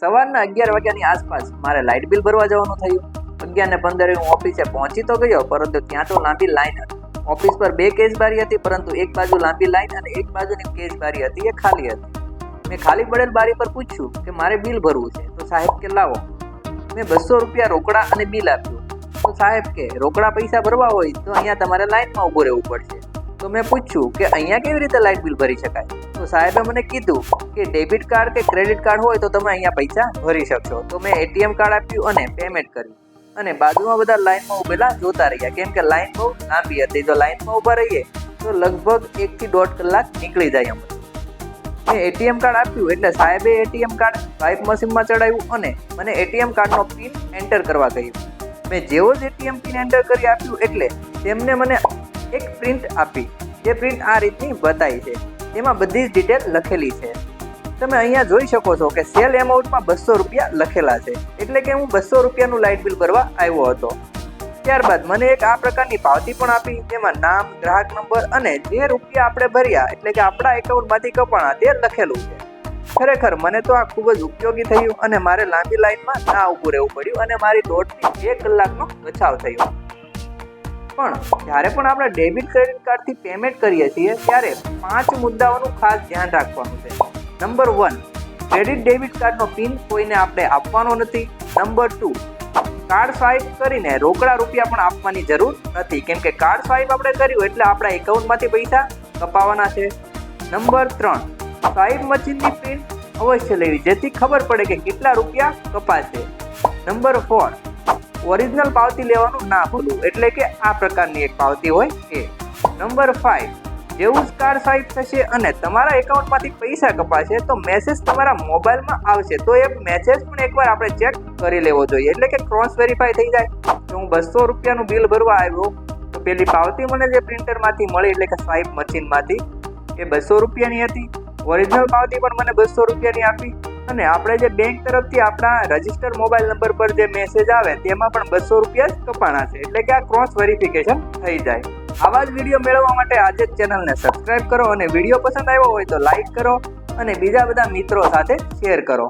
સવારના અગિયાર વાગ્યાની આસપાસ મારે લાઇટ બિલ ભરવા જવાનું થયું. અગિયાર ને પંદરે હું ઓફિસે પહોંચી તો ગયો, પરંતુ ત્યાં તો લાંબી લાઈન હતી. ઓફિસ પર બે કેસ બારી હતી, પરંતુ એક બાજુ લાંબી લાઈન અને એક બાજુની કેસ બારી હતી, એ ખાલી હતી. મેં ખાલી પડેલ બારી પર પૂછ્યું કે મારે બિલ ભરવું છે, તો સાહેબ કે લાવો. મેં બસો રૂપિયા રોકડા અને બિલ આપ્યું. તો સાહેબ કે, રોકડા પૈસા ભરવા હોય તો અહીંયા તમારે લાઈનમાં ઊભું રહેવું પડશે. તો મેં પૂછ્યું કે અહીંયા કેવી રીતે લાઇટ બિલ ભરી શકાય? તો સાહેબે મને કીધું કે ડેબિટ કાર્ડ કે ક્રેડિટ કાર્ડ હોય તો તમે અહીંયા પૈસા ભરી શકશો. તો મેં એટીએમ કાર્ડ આપ્યું અને પેમેન્ટ કર્યું. અને બાજુમાં બધા લાઇનમાં ઉભેલા જોતા રહ્યા, કેમ કે લાઇન બહુ લાંબી હતી. જો લાઇનમાં ઊભા રહીએ, તો લગભગ એકથી દોઢ કલાક નીકળી જાય એમ. મેં એટીએમ કાર્ડ આપ્યું એટલે સાહેબે એટીએમ કાર્ડ સ્વાઇપ મશીનમાં ચડાવ્યું અને મને એટીએમ કાર્ડનો પિન એન્ટર કરવા કહ્યું. મેં જેવો જ એટીએમ પિન એન્ટર કરી આપ્યું એટલે તેમને મને એક પ્રિન્ટ આપી, જે પ્રિન્ટ આ રીતની બતાવી છે. તેમાં બધી જ ડિટેલ લખેલી છે. તમે અહીંયા જોઈ શકો છો કે સેલ એમાઉન્ટમાં બસો રૂપિયા લખેલા છે. એટલે કે હું બસો રૂપિયાનું લાઇટ બિલ ભરવા આવ્યો હતો. ત્યારબાદ મને એક આ પ્રકારની પાવતી પણ આપી, જેમાં નામ, ગ્રાહક નંબર અને જે રૂપિયા આપણે ભર્યા, એટલે કે આપણા એકાઉન્ટમાંથી કપાણા, તે લખેલું છે. ખરેખર મને તો આ ખૂબ જ ઉપયોગી થયું અને મારે લાંબી લાઈનમાં ના ઊભું રહેવું પડ્યું અને મારી દોઢથી બે કલાકનો બચાવ થયો. પણ જ્યારે પણ આપણે ડેબિટ ક્રેડિટ કાર્ડથી પેમેન્ટ કરીએ છીએ, ત્યારે પાંચ મુદ્દાઓનું ખાસ ધ્યાન રાખવાનું છે. નંબર વન ક્રેડિટ ડેબિટ કાર્ડનો પિન કોઈને આપણે આપવાનો નથી. નંબર ટુ કાર્ડ સ્વાઇપ કરીને રોકડા રૂપિયા પણ આપવાની જરૂર નથી. કેમ કે કાર્ડ સ્વાઇપ આપણે કર્યું એટલે આપણા એકાઉન્ટમાંથી પૈસા કપાવાના છે. નંબર ત્રણ સ્વાઇપ મશીનની પ્રિન્ટ અવશ્ય લેવી, જેથી ખબર પડે કે કેટલા રૂપિયા કપાશે. નંબર ફોર ઓરિજિનલ પાવતી લેવાનું ના ભૂલવું એટલે કે આ પ્રકારની એક પાવતી હોય એ. નંબર ફાઇવ જેવું જ કાર્ડ થશે અને તમારા એકાઉન્ટમાંથી પૈસા કપાશે તો મેસેજ તમારા મોબાઈલમાં આવશે. તો એ મેસેજ પણ એકવાર આપણે ચેક કરી લેવો જોઈએ. એટલે કે ક્રોસ વેરીફાઈ થઈ જાય. કે હું બસો રૂપિયાનું બિલ ભરવા આવ્યો. તો પેલી પાવતી મને જે પ્રિન્ટરમાંથી મળી, એટલે કે સ્વાઇપ મશીનમાંથી એ બસો રૂપિયાની હતી. ઓરિજિનલ પાવતી પણ મને બસો રૂપિયાની આપી. અને આપણે જે બેંક તરફથી આપણા રજિસ્ટર મોબાઈલ નંબર પર જે મેસેજ આવે, તેમાં પણ બસો રૂપિયા જ કપાણા છે. એટલે કે આ ક્રોસ વેરિફિકેશન થઈ જાય. આવા જ વીડિયો મેળવવા માટે આજે જ ચેનલને સબસ્ક્રાઇબ કરો અને વીડિયો પસંદ આવ્યો હોય તો લાઈક કરો અને બીજા બધા મિત્રો સાથે શેર કરો.